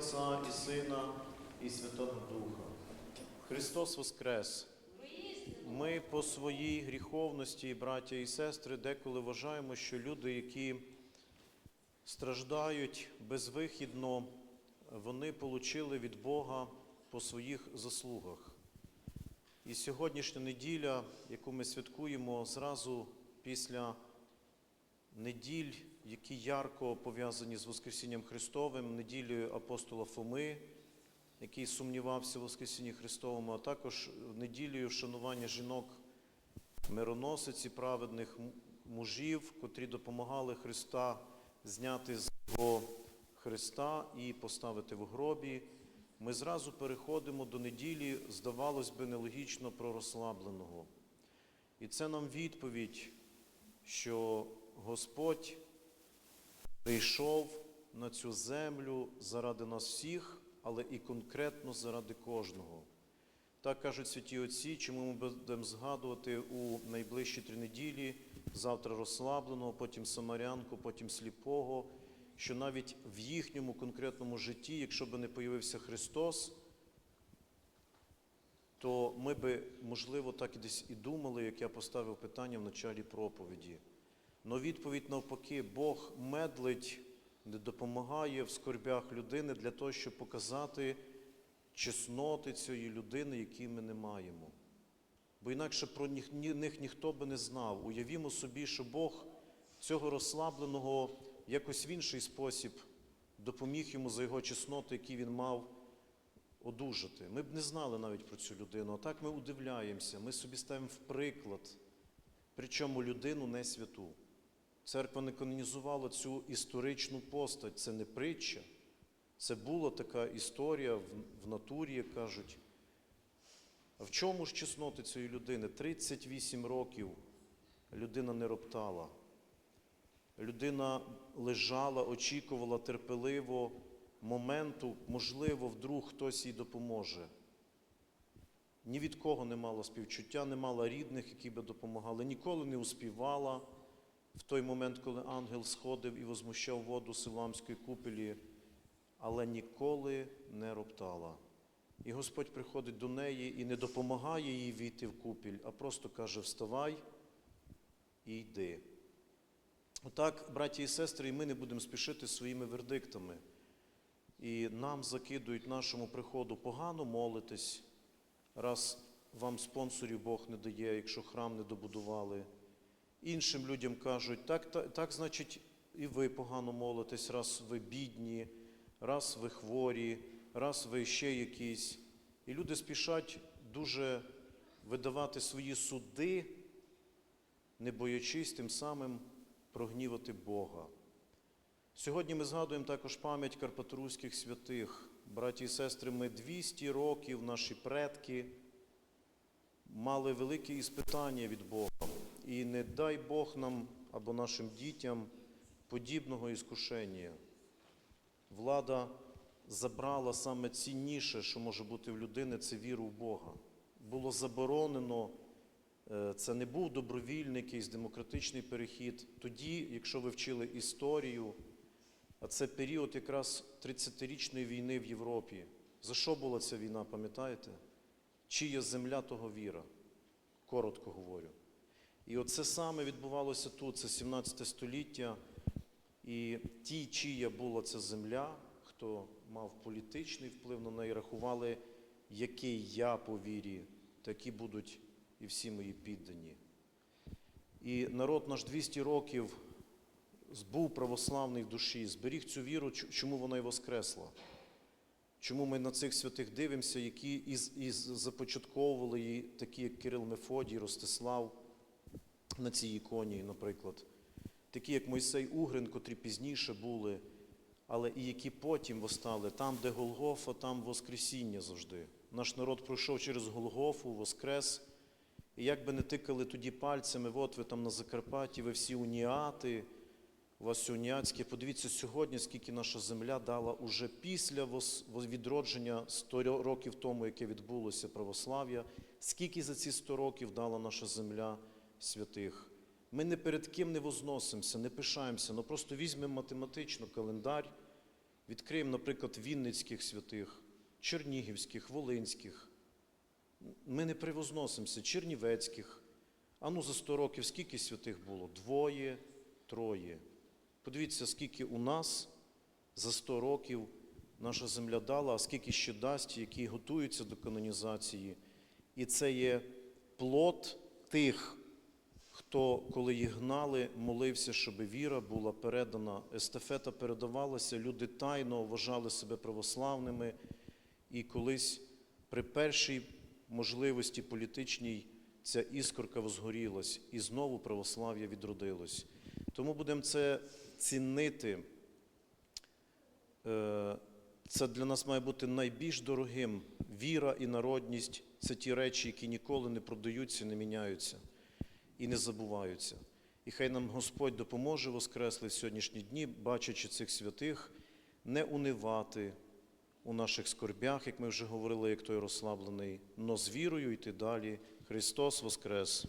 Отця і Сина, і Святого Духа. Христос Воскрес! Ми по своїй гріховності, браття і сестри, деколи вважаємо, що люди, які страждають безвихідно, вони отримали від Бога по своїх заслугах. І сьогоднішня неділя, яку ми святкуємо зразу після неділь, які ярко пов'язані з Воскресінням Христовим, неділею апостола Фоми, який сумнівався в Воскресінні Христовому, а також неділею вшанування жінок мироносиці, праведних мужів, котрі допомагали Христа зняти з його Христа і поставити в гробі. Ми зразу переходимо до неділі, здавалось би, нелогічно пророзслабленого. І це нам відповідь, що Господь прийшов на цю землю заради нас всіх, але і конкретно заради кожного. Так кажуть святі Отці, чому ми будемо згадувати у найближчі три неділі, завтра розслабленого, потім самарянку, потім сліпого, що навіть в їхньому конкретному житті, якщо би не появився Христос, то ми би, можливо, так і десь і думали, як я поставив питання в началі проповіді. Но відповідь навпаки, Бог медлить, не допомагає в скорбях людини для того, щоб показати чесноти цієї людини, які ми не маємо. Бо інакше про них, них ніхто би не знав. Уявімо собі, що Бог цього розслабленого якось в інший спосіб допоміг йому за його чесноти, які він мав одужати. Ми б не знали навіть про цю людину. А так ми удивляємося, ми собі ставимо в приклад, причому людину не святу. Церква не канонізувала цю історичну постать, це не притча. Це була така історія в, натурі, як кажуть. А в чому ж чесноти цієї людини? 38 років людина не роптала. Людина лежала, очікувала терпеливо моменту, можливо, вдруг хтось їй допоможе. Ні від кого не мала співчуття, не мала рідних, які би допомагали, ніколи не успівала в той момент, коли ангел сходив і возмущав воду Силамської купелі, але ніколи не роптала. І Господь приходить до неї і не допомагає їй війти в купіль, а просто каже: Вставай і йди. Отак, браті і сестри, і ми не будемо спішити своїми вердиктами. І нам закидують нашому приходу погано молитись, раз вам спонсорів Бог не дає, якщо храм не добудували. Іншим людям кажуть, так, так, так значить, і ви погано молитесь, раз ви бідні, раз ви хворі, раз ви ще якісь. І люди спішать дуже видавати свої суди, не боячись тим самим прогнівати Бога. Сьогодні ми згадуємо також пам'ять карпаторуських святих. Браті і сестри, ми 200 років, наші предки мали великі іспитання від Бога. І не дай Бог нам або нашим дітям подібного іскушення. Влада забрала саме цінніше, що може бути в людини, це віру в Бога. Було заборонено, е, це не був добровільний якийсь демократичний перехід. Тоді, якщо ви вчили історію, а це період якраз 30-річної війни в Європі. За що була ця війна, пам'ятаєте? Чия земля, того віра. Коротко говорю. І оце саме відбувалося тут, це 17 століття. І ті, чия була ця земля, хто мав політичний вплив на неї, рахували, який я по вірі, такі будуть і всі мої піддані. І народ наш 200 років був православний в душі, зберіг цю віру, чому вона і воскресла. Чому ми на цих святих дивимося, які із започатковували її, такі як Кирил Мефодій, Ростислав на цій іконі, наприклад, такі як Мойсей Угрин, котрі пізніше були, але і які потім постали, там, де Голгофа, там Воскресіння завжди. Наш народ пройшов через Голгофу, Воскрес. І як би не тикали тоді пальцями, от ви там на Закарпатті, ви всі уніати, у вас уніатське. Подивіться сьогодні, скільки наша земля дала уже після відродження 100 років тому, яке відбулося православ'я, скільки за ці 100 років дала наша земля святих. Ми не перед ким не возносимося, не пишаємося, але просто візьмемо математично календар, відкриємо, наприклад, Вінницьких святих, Чернігівських, Волинських. Ми не превозносимося, Чернівецьких. А ну за 100 років скільки святих було? Двоє, троє. Подивіться, скільки у нас за 100 років наша земля дала, а скільки ще дасть, які готуються до канонізації. І це є плод тих, хто, коли їх гнали, молився, щоб віра була передана. Естафета передавалася, люди тайно вважали себе православними, і колись при першій можливості політичній ця іскорка возгорілась, і знову православ'я відродилось. Тому будемо це цінити. Е, Це для нас має бути найбільш дорогим. Віра і народність це ті речі, які ніколи не продаються, не міняються і не забуваються. І хай нам Господь допоможе воскресли в сьогоднішні дні, бачачи цих святих, не унивати у наших скорбях, як ми вже говорили, як той розслаблений, но з вірою йти далі. Христос Воскрес!